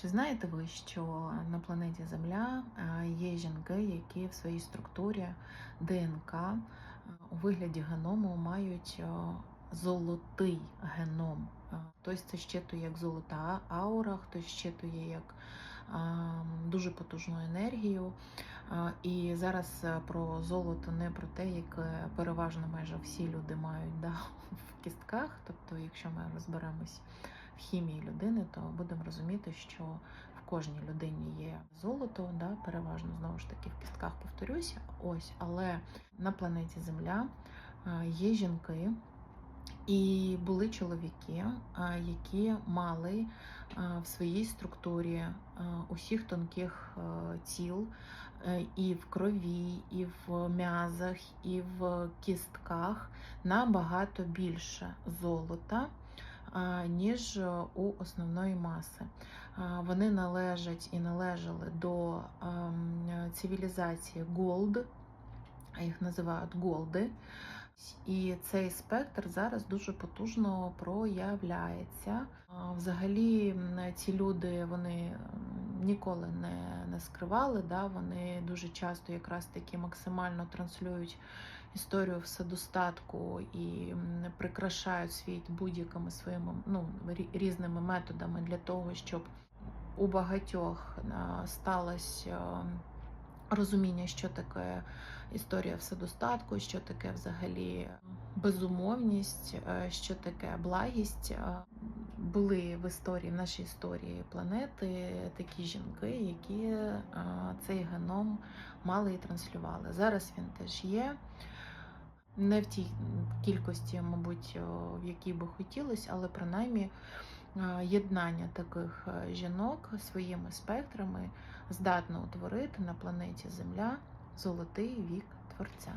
Чи знаєте ви, що на планеті Земля е, є жінки, які в своїй структурі ДНК е, у вигляді геному мають е, золотий геном? Хтось це щитує як золота аура, хтось щитує як дуже потужну енергію. І зараз про золото не про те, яке переважно майже всі люди мають да, в кістках. Тобто, якщо ми розберемось хімії людини, то будемо розуміти, що в кожній людині є золото, да, переважно знову ж таки в кістках повторюся. Ось, але на планеті Земля е, є жінки. І були чоловіки, е, які мали е, в своїй структурі усіх тонких тіл і в крові, і в м'язах, і в кістках набагато більше золота, ніж е, у основної маси. Е, Вони належать і належали до ем, цивілізації Голд, а їх називають Голди. І цей спектр зараз дуже потужно проявляється. Взагалі, ці люди вони ніколи не, не скривали. Да? Вони дуже часто якраз таки максимально транслюють історію вседостатку і прикрашають світ будь-якими своїми ну, різними методами для того, щоб у багатьох сталося розуміння, що таке історія вседостатку, що таке взагалі безумовність, е, що таке благість. Були в історії, в нашій історії планети такі жінки, які цей геном мали і транслювали. Зараз він теж є. Не в тій кількості, мабуть, в якій би хотілося, але принаймні єднання таких е, жінок своїми спектрами здатно утворити на планеті Земля золотий вік Творця.